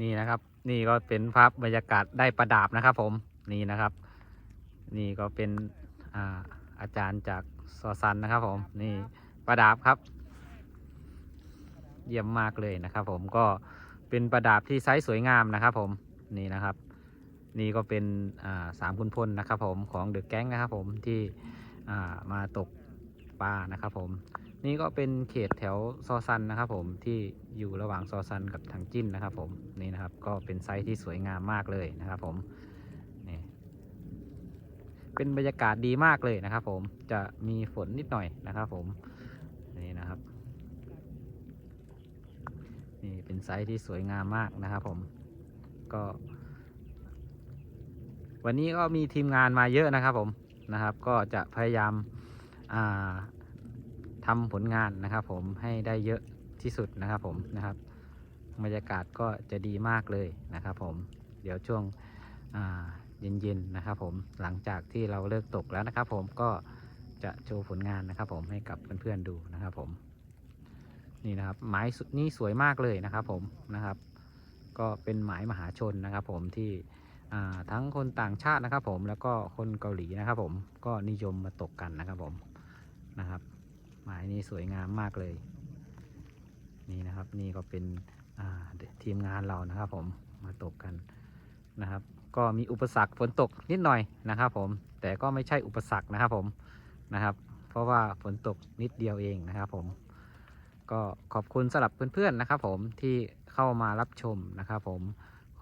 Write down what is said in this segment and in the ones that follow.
นี่นะครับ นี่ก็เป็นภาพบรรยากาศได้ประดาบนะครับ ผมนี่นะครับ นี่ก็เป็นอาอาจารย์จากซอซันนะครับ ผมนี่ประดาบครับ เยี่ยมมากเลยนะครับ ผมก็เป็นประดาบที่ไซส์สวยงามนะครับ ผมนี่นะครับ นี่ก็เป็นาสามคุณพลนะครับ ผมของเดอะแก๊งนะครับ ผมที่อ่ามาตกปลานะครับ ผม นี่ก็เป็นเขตแถวซอซันนะครับผมที่อยู่ระหว่างซอซันกับทางจิ้นนะครับผมนี่นะครับก็เป็นไซส์ที่สวยงามมากเลยนะครับผมนี่เป็นบรรยากาศดีมากเลยนะครับผมจะมีฝนนิดหน่อยนะครับผมนี่นะครับนี่เป็นไซส์ที่สวยงามมากนะครับผมก็ วันนี้ก็มีทีมงานมาเยอะนะครับผมนะครับ ก็จะพยายามอ่า ทำผลงานนะครับ ผมให้ได้เยอะที่สุดนะครับ ผมนะครับบรรยากาศก็จะดีมากเลยนะครับ ผมเดี๋ยวช่วงเย็นๆนะครับ ผมหลังจากที่เราเลิกตกแล้วนะครับ ผมก็จะโชว์ผลงานนะครับ ผมให้กับเพื่อนๆดูนะครับ ผมนี่นะครับหมายนี่สวยมากเลยนะครับ ผมนะครับ ก็เป็นหมายมหาชนนะครับ ผมที่ทั้งคนต่างชาตินะครับ ผมแล้วก็คนเกาหลีนะครับ ผมก็นิยมมาตกกันนะครับ ผมนะครับ หมายนี้สวยงามมากเลย นี่นะครับนี่ก็เป็นทีมงานเรานะครับ ผมมาตกกันนะครับ ก็มีอุปสรรคฝนตกนิดหน่อยนะครับ ผมแต่ก็ไม่ใช่อุปสรรคนะครับผมนะครับ เพราะว่าฝนตกนิดเดียวเองนะครับ ผมก็ขอบคุณสำหรับเพื่อนๆนะครับ ผมที่เข้ามารับชมนะครับ ผม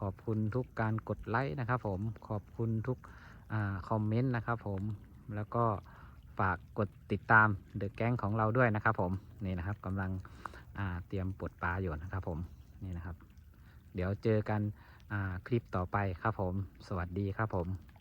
ขอบคุณทุกการกดไลค์นะครับ ผมขอบคุณทุกอคอมเมนต์นะครับ ผมแล้วก็ ฝากกดติดตามเดอะแก๊งของเราด้วยนะครับ ผมนี่นะครับกำลังเตรียมปลดปลาอยู่นะครับ ผมนี่นะครับ เดี๋ยวเจอกันคลิปต่อไปครับผม สวัสดีครับผม